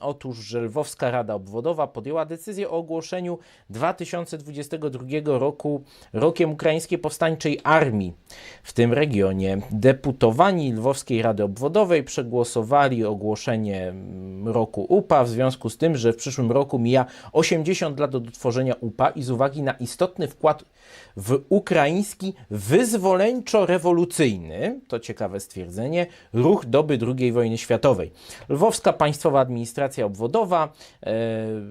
Otóż, że Lwowska Rada Obwodowa podjęła decyzję o ogłoszeniu 2022 roku rokiem Ukraińskiej Powstańczej Armii w tym regionie. Deputowani Lwowskiej Rady Obwodowej przegłosowali ogłoszenie mm, roku UPA w związku z tym, że w przyszłym roku mija 80 lat od utworzenia UPA i z uwagi na istotny wkład w ukraiński wyzwoleńczo-rewolucyjny, to ciekawe stwierdzenie, ruch doby II wojny światowej. Lwowska Państwowa Administracja Obwodowa e,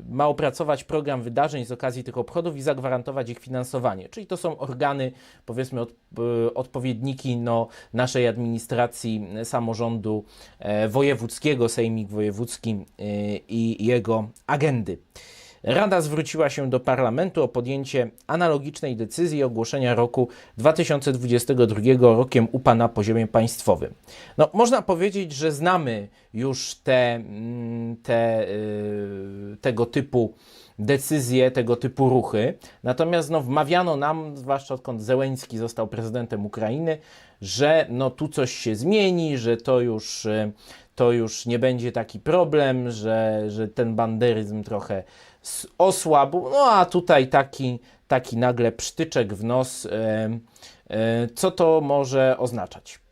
ma opracować program wydarzeń z okazji tych obchodów i zagwarantować ich finansowanie. Czyli to są organy, powiedzmy, od, e, odpowiedniki no, naszej administracji samorządu e, wojewódzkiego, Sejmik Wojewódzki i jego agendy. Rada zwróciła się do parlamentu o podjęcie analogicznej decyzji ogłoszenia roku 2022 rokiem UPA na poziomie państwowym. No, można powiedzieć, że znamy już te, mm, te, y, tego typu decyzje, tego typu ruchy. Natomiast no, wmawiano nam, zwłaszcza odkąd Zełęński został prezydentem Ukrainy, że no, tu coś się zmieni, że to już, y, to już nie będzie taki problem, że, że ten banderyzm trochę osłabł. No a tutaj taki, taki nagle psztyczek w nos. E, e, co to może oznaczać?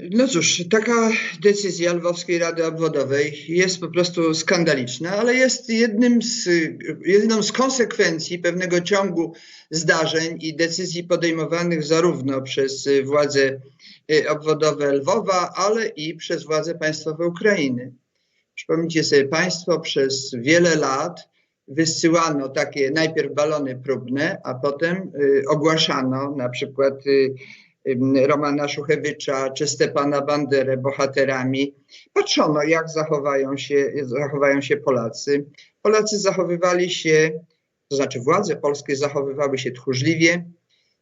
No cóż, taka decyzja Lwowskiej Rady Obwodowej jest po prostu skandaliczna, ale jest jednym z, jedną z konsekwencji pewnego ciągu zdarzeń i decyzji podejmowanych zarówno przez władze y, obwodowe Lwowa, ale i przez władze państwowe Ukrainy. Przypomnijcie sobie Państwo, przez wiele lat wysyłano takie najpierw balony próbne, a potem y, ogłaszano na przykład y, Romana Szuchewicza czy Stepana Banderę bohaterami. Patrzono, jak zachowają się, zachowają się Polacy. Polacy zachowywali się, to znaczy władze polskie zachowywały się tchórzliwie,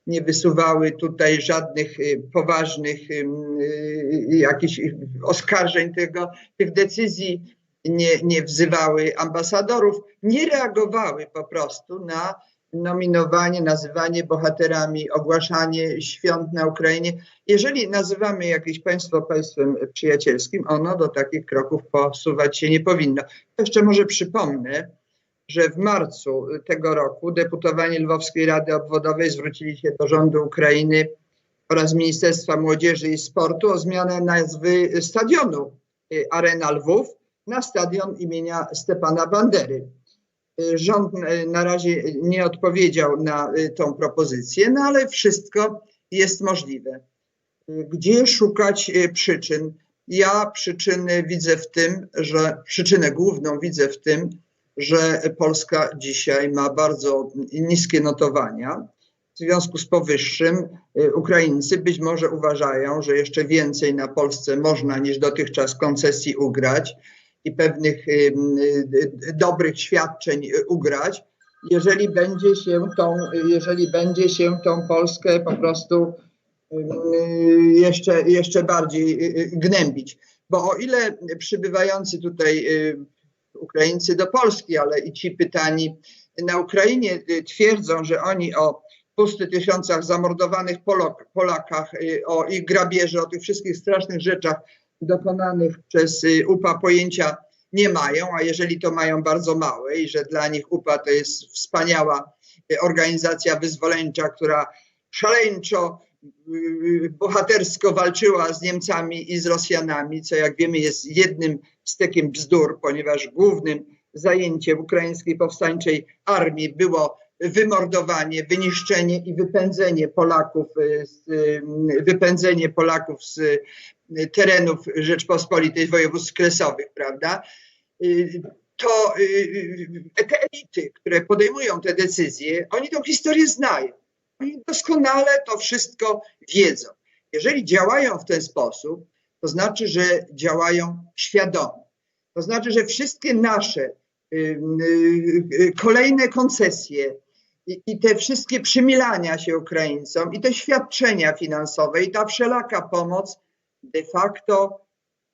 nie wysuwały tutaj żadnych y, poważnych ym, y, jakichś oskarżeń tego, tych decyzji, nie, nie wzywały ambasadorów, nie reagowały po prostu na nominowanie, nazywanie bohaterami, ogłaszanie świąt na Ukrainie. Jeżeli nazywamy jakieś państwo państwem przyjacielskim, ono do takich kroków posuwać się nie powinno. Jeszcze może przypomnę, że w marcu tego roku deputowani Lwowskiej Rady Obwodowej zwrócili się do rządu Ukrainy oraz Ministerstwa Młodzieży i Sportu o zmianę nazwy stadionu y, Arena Lwów na stadion imienia Stepana Bandery. Y, Rząd y, na razie nie odpowiedział na tą propozycję, no ale wszystko jest możliwe. Gdzie szukać przyczyn? Ja przyczyny widzę w tym, że przyczynę główną widzę w tym, że Polska dzisiaj ma bardzo niskie notowania. W związku z powyższym y, Ukraińcy być może uważają, że jeszcze więcej na Polsce można niż dotychczas koncesji ugrać i pewnych y, y, dobrych świadczeń ugrać, jeżeli będzie się tą, jeżeli będzie się tą Polskę po prostu jeszcze, jeszcze bardziej gnębić. Bo o ile przybywający tutaj Ukraińcy do Polski, ale i ci pytani na Ukrainie y, twierdzą, że oni o 200 tysiącach zamordowanych Polok, Polakach, y, o ich grabieży, o tych wszystkich strasznych rzeczach dokonanych przez y, UPA pojęcia nie mają, a jeżeli to mają bardzo małe i że dla nich UPA to jest wspaniała organizacja wyzwoleńcza, która szaleńczo, bohatersko walczyła z Niemcami i z Rosjanami, co jak wiemy jest jednym stekiem bzdur, ponieważ głównym zajęciem ukraińskiej powstańczej armii było wymordowanie, wyniszczenie i wypędzenie Polaków, y, z, y, wypędzenie Polaków z y, terenów Rzeczpospolitej województw kresowych, prawda? To te elity, które podejmują te decyzje, oni tą historię znają. Oni doskonale to wszystko wiedzą. Jeżeli działają w ten sposób, to znaczy, że działają świadomie. To znaczy, że wszystkie nasze y, y, y, kolejne koncesje i, i te wszystkie przymilania się Ukraińcom i te świadczenia finansowe i ta wszelaka pomoc de facto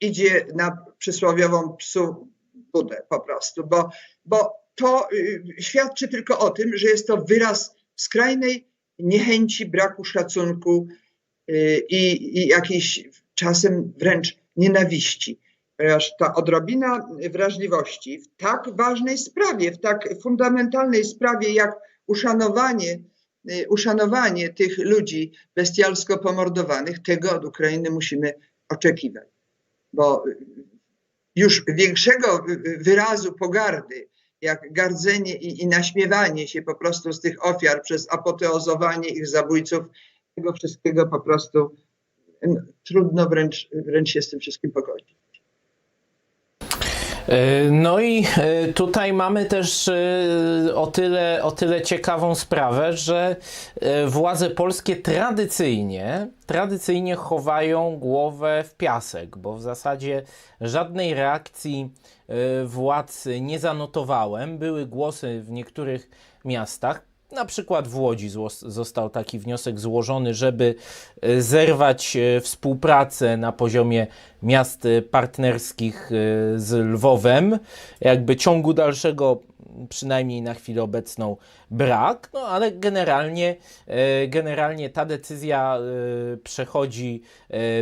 idzie na przysłowiową psu budę po prostu, bo, bo to y, świadczy tylko o tym, że jest to wyraz skrajnej niechęci, braku szacunku y, i, i jakiejś czasem wręcz nienawiści. ponieważ ta odrobina wrażliwości w tak ważnej sprawie, w tak fundamentalnej sprawie jak uszanowanie, y, uszanowanie tych ludzi bestialsko pomordowanych, tego od Ukrainy musimy oczekiwać. Bo już większego wy- wyrazu pogardy, jak gardzenie i, i naśmiewanie się po prostu z tych ofiar przez apoteozowanie ich zabójców, tego wszystkiego po prostu no, trudno wręcz, wręcz się z tym wszystkim pogodzić. E, No i e, tutaj mamy też e, o tyle, o tyle ciekawą sprawę, że władze polskie tradycyjnie, tradycyjnie chowają głowę w piasek, bo w zasadzie żadnej reakcji władz nie zanotowałem. Były głosy w niektórych miastach. Na przykład w Łodzi został taki wniosek złożony, żeby e, zerwać e, współpracę na poziomie miast e, partnerskich z Lwowem. Jakby ciągu dalszego, przynajmniej na chwilę obecną, brak, no ale generalnie, generalnie ta decyzja przechodzi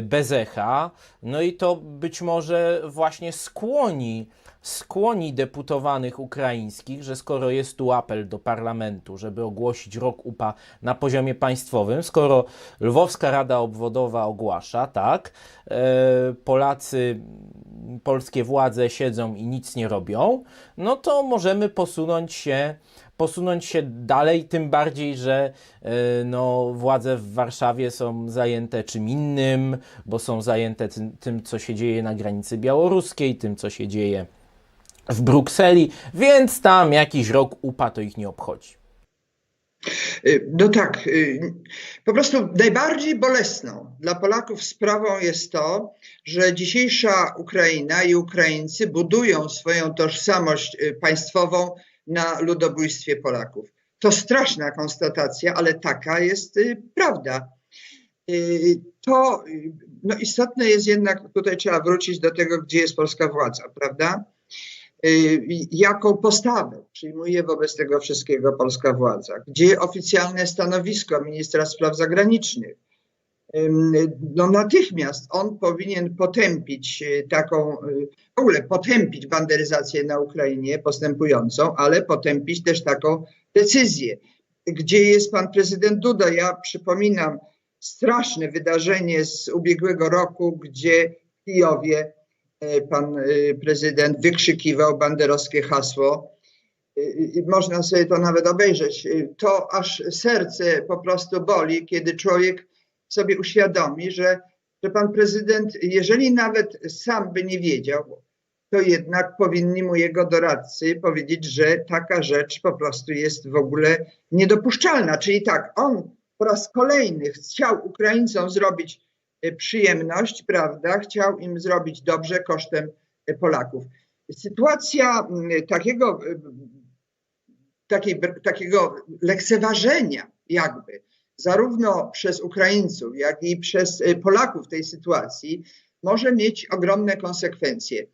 bez echa. No i to być może właśnie skłoni skłoni deputowanych ukraińskich, że skoro jest tu apel do parlamentu, żeby ogłosić rok UPA na poziomie państwowym, skoro Lwowska Rada Obwodowa ogłasza, tak, e, Polacy, polskie władze siedzą i nic nie robią, no to możemy posunąć się posunąć się dalej, tym bardziej, że e, no, władze w Warszawie są zajęte czym innym, bo są zajęte tym, tym, co się dzieje na granicy białoruskiej, tym, co się dzieje w Brukseli, więc tam jakiś rok upa to ich nie obchodzi. Y, No tak, y, po prostu najbardziej bolesną dla Polaków sprawą jest to, że dzisiejsza Ukraina i Ukraińcy budują swoją tożsamość y, państwową na ludobójstwie Polaków. To straszna konstatacja, ale taka jest prawda. To no istotne jest jednak, tutaj trzeba wrócić do tego, gdzie jest polska władza, prawda? Y, jaką postawę przyjmuje wobec tego wszystkiego polska władza, gdzie oficjalne stanowisko ministra spraw zagranicznych. No natychmiast on powinien potępić y, taką, y, w ogóle potępić banderyzację na Ukrainie postępującą, ale potępić też taką decyzję. Gdzie jest pan prezydent Duda? Ja przypominam straszne wydarzenie z ubiegłego roku, gdzie w Kijowie pan e, prezydent wykrzykiwał banderowskie hasło. E, i Można sobie to nawet obejrzeć. E, To aż serce po prostu boli, kiedy człowiek sobie uświadomi, że, że pan prezydent, jeżeli nawet sam by nie wiedział, to jednak powinni mu jego doradcy powiedzieć, że taka rzecz po prostu jest w ogóle niedopuszczalna. Czyli tak, on po raz kolejny chciał Ukraińcom zrobić e, przyjemność, prawda? Chciał im zrobić dobrze kosztem e, Polaków. Sytuacja mm, takiego, e, takiej, takiego lekceważenia jakby zarówno przez Ukraińców, jak i przez e, Polaków tej sytuacji może mieć ogromne konsekwencje.